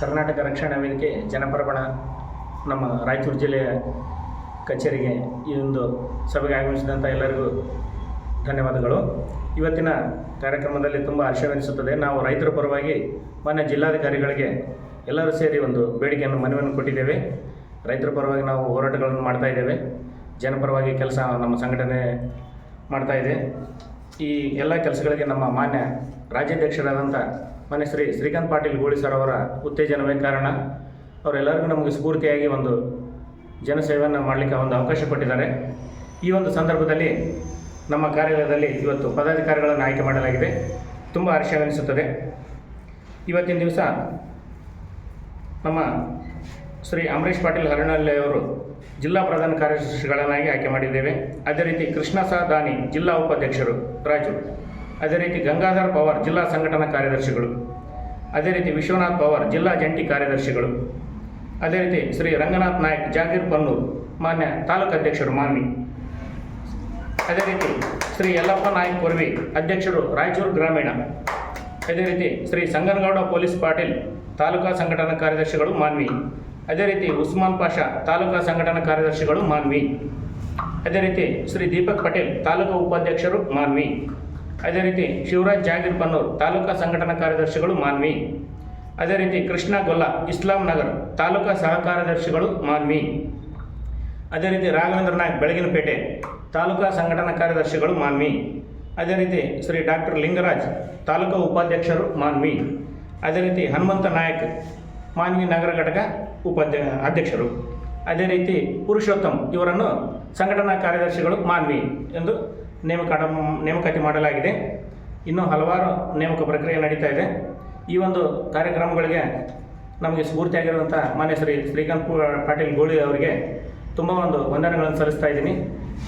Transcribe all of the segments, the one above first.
ಕರ್ನಾಟಕ ರಕ್ಷಣಾ ವೇದಿಕೆ ಜನಪರಬಣ ನಮ್ಮ ರಾಯಚೂರು ಜಿಲ್ಲೆಯ ಕಚೇರಿಗೆ ಈ ಒಂದು ಸಭೆಗೆ ಆಗಮಿಸಿದಂಥ ಎಲ್ಲರಿಗೂ ಧನ್ಯವಾದಗಳು. ಇವತ್ತಿನ ಕಾರ್ಯಕ್ರಮದಲ್ಲಿ ತುಂಬ ಹರ್ಷವೆನಿಸುತ್ತದೆ. ನಾವು ರೈತರ ಪರವಾಗಿ ಮಾನ್ಯ ಜಿಲ್ಲಾಧಿಕಾರಿಗಳಿಗೆ ಎಲ್ಲರೂ ಸೇರಿ ಒಂದು ಬೇಡಿಕೆಯನ್ನು, ಮನವಿಯನ್ನು ಕೊಟ್ಟಿದ್ದೇವೆ. ರೈತರ ಪರವಾಗಿ ನಾವು ಹೋರಾಟಗಳನ್ನು ಮಾಡ್ತಾ ಇದ್ದೇವೆ. ಜನಪರವಾಗಿ ಕೆಲಸ ನಮ್ಮ ಸಂಘಟನೆ ಮಾಡ್ತಾ ಈ ಎಲ್ಲ ಕೆಲಸಗಳಿಗೆ ನಮ್ಮ ಮಾನ್ಯ ರಾಜ್ಯಾಧ್ಯಕ್ಷರಾದಂಥ ಮಾನ್ಯ ಶ್ರೀ ಶ್ರೀಕಾಂತ್ ಪಾಟೀಲ್ ಗೋಳಿ ಸರ್ ಅವರ ಉತ್ತೇಜನವೇ ಕಾರಣ. ಅವರೆಲ್ಲರಿಗೂ ನಮಗೆ ಸ್ಫೂರ್ತಿಯಾಗಿ ಒಂದು ಜನಸೇವೆಯನ್ನು ಮಾಡಲಿಕ್ಕೆ ಒಂದು ಅವಕಾಶ ಕೊಟ್ಟಿದ್ದಾರೆ. ಈ ಒಂದು ಸಂದರ್ಭದಲ್ಲಿ ನಮ್ಮ ಕಾರ್ಯಾಲಯದಲ್ಲಿ ಇವತ್ತು ಪದಾಧಿಕಾರಿಗಳನ್ನು ಆಯ್ಕೆ ಮಾಡಲಾಗಿದೆ. ತುಂಬ ಹರ್ಷವೆನಿಸುತ್ತದೆ. ಇವತ್ತಿನ ದಿವಸ ನಮ್ಮ ಶ್ರೀ ಅಂಬರೀಶ್ ಪಾಟೀಲ್ ಅವರು ಜಿಲ್ಲಾ ಪ್ರಧಾನ ಕಾರ್ಯದರ್ಶಿಗಳನ್ನಾಗಿ ಆಯ್ಕೆ ಮಾಡಿದ್ದೇವೆ. ಅದೇ ರೀತಿ ಕೃಷ್ಣ ಸಾ ದಾನಿ ಜಿಲ್ಲಾ ಉಪಾಧ್ಯಕ್ಷರು ರಾಯಚೂರು ಅದೇ ರೀತಿ ಗಂಗಾಧರ್ ಪವಾರ್ ಜಿಲ್ಲಾ ಸಂಘಟನಾ ಕಾರ್ಯದರ್ಶಿಗಳು. ಅದೇ ರೀತಿ ವಿಶ್ವನಾಥ್ ಪವಾರ್ ಜಿಲ್ಲಾ ಜಂಟಿ ಕಾರ್ಯದರ್ಶಿಗಳು. ಅದೇ ರೀತಿ ಶ್ರೀ ರಂಗನಾಥ್ ನಾಯಕ್ ಜಾಗೀರ್ ಪನ್ನೂರ್ ಮಾನ್ಯ ತಾಲೂಕು ಅಧ್ಯಕ್ಷರು ಮಾನ್ವಿ. ಅದೇ ರೀತಿ ಶ್ರೀ ಯಲ್ಲಪ್ಪ ನಾಯಕ್ ಕೊರ್ವಿ ಅಧ್ಯಕ್ಷರು ರಾಯಚೂರು ಗ್ರಾಮೀಣ. ಅದೇ ರೀತಿ ಶ್ರೀ ಸಂಗನಗೌಡ ಪೊಲೀಸ್ ಪಾಟೀಲ್ ತಾಲೂಕಾ ಸಂಘಟನಾ ಕಾರ್ಯದರ್ಶಿಗಳು ಮಾನ್ವಿ. ಅದೇ ರೀತಿ ಉಸ್ಮಾನ್ ಪಾಷಾ ತಾಲೂಕಾ ಸಂಘಟನಾ ಕಾರ್ಯದರ್ಶಿಗಳು ಮಾನ್ವಿ. ಅದೇ ರೀತಿ ಶ್ರೀ ದೀಪಕ್ ಪಟೇಲ್ ತಾಲೂಕಾ ಉಪಾಧ್ಯಕ್ಷರು ಮಾನ್ವಿ. ಅದೇ ರೀತಿ ಶಿವರಾಜ್ ಜಾಗೀರ್ ಪನ್ನೂರ್ ತಾಲೂಕಾ ಸಂಘಟನಾ ಕಾರ್ಯದರ್ಶಿಗಳು ಮಾನ್ವಿ. ಅದೇ ರೀತಿ ಕೃಷ್ಣ ಗೊಲ್ಲ ಇಸ್ಲಾಂ ನಗರ್ ತಾಲೂಕಾ ಸಹ ಕಾರ್ಯದರ್ಶಿಗಳು ಮಾನ್ವಿ. ಅದೇ ರೀತಿ ರಾಘವೇಂದ್ರ ನಾಯಕ್ ಬೆಳಗಿನಪೇಟೆ ತಾಲೂಕಾ ಸಂಘಟನಾ ಕಾರ್ಯದರ್ಶಿಗಳು ಮಾನ್ವಿ. ಅದೇ ರೀತಿ ಶ್ರೀ ಡಾಕ್ಟರ್ ಲಿಂಗರಾಜ್ ತಾಲೂಕಾ ಉಪಾಧ್ಯಕ್ಷರು ಮಾನ್ವಿ. ಅದೇ ರೀತಿ ಹನುಮಂತ ನಾಯಕ್ ಮಾನ್ವಿ ನಗರ ಘಟಕ ಉಪಾಧ್ಯ ಅಧ್ಯಕ್ಷರು. ಅದೇ ರೀತಿ ಪುರುಷೋತ್ತಮ್ ಇವರನ್ನು ಸಂಘಟನಾ ಕಾರ್ಯದರ್ಶಿಗಳು ಮಾನ್ವಿ ಎಂದು ನೇಮಕ ನೇಮಕಾತಿ ಮಾಡಲಾಗಿದೆ. ಇನ್ನೂ ಹಲವಾರು ನೇಮಕ ಪ್ರಕ್ರಿಯೆ ನಡೀತಾ ಇದೆ. ಈ ಒಂದು ಕಾರ್ಯಕ್ರಮಗಳಿಗೆ ನಮಗೆ ಸ್ಫೂರ್ತಿಯಾಗಿರುವಂಥ ಮಾನ್ಯ ಶ್ರೀ ಶ್ರೀಕಾಂತ್ ಪಾಟೀಲ್ ಗೋಳಿ ಅವರಿಗೆ ತುಂಬ ಒಂದು ವಂದನೆಗಳನ್ನು ಸಲ್ಲಿಸ್ತಾ ಇದ್ದೀನಿ.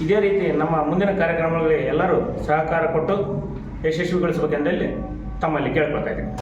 ಇದೇ ರೀತಿ ನಮ್ಮ ಮುಂದಿನ ಕಾರ್ಯಕ್ರಮಗಳಿಗೆ ಎಲ್ಲರೂ ಸಹಕಾರ ಕೊಟ್ಟು ಯಶಸ್ವಿಗೊಳಿಸಬೇಕೆಂದಲ್ಲಿ ತಮ್ಮಲ್ಲಿ ಕೇಳ್ಕೊಳ್ತಾ ಇದ್ದೀನಿ.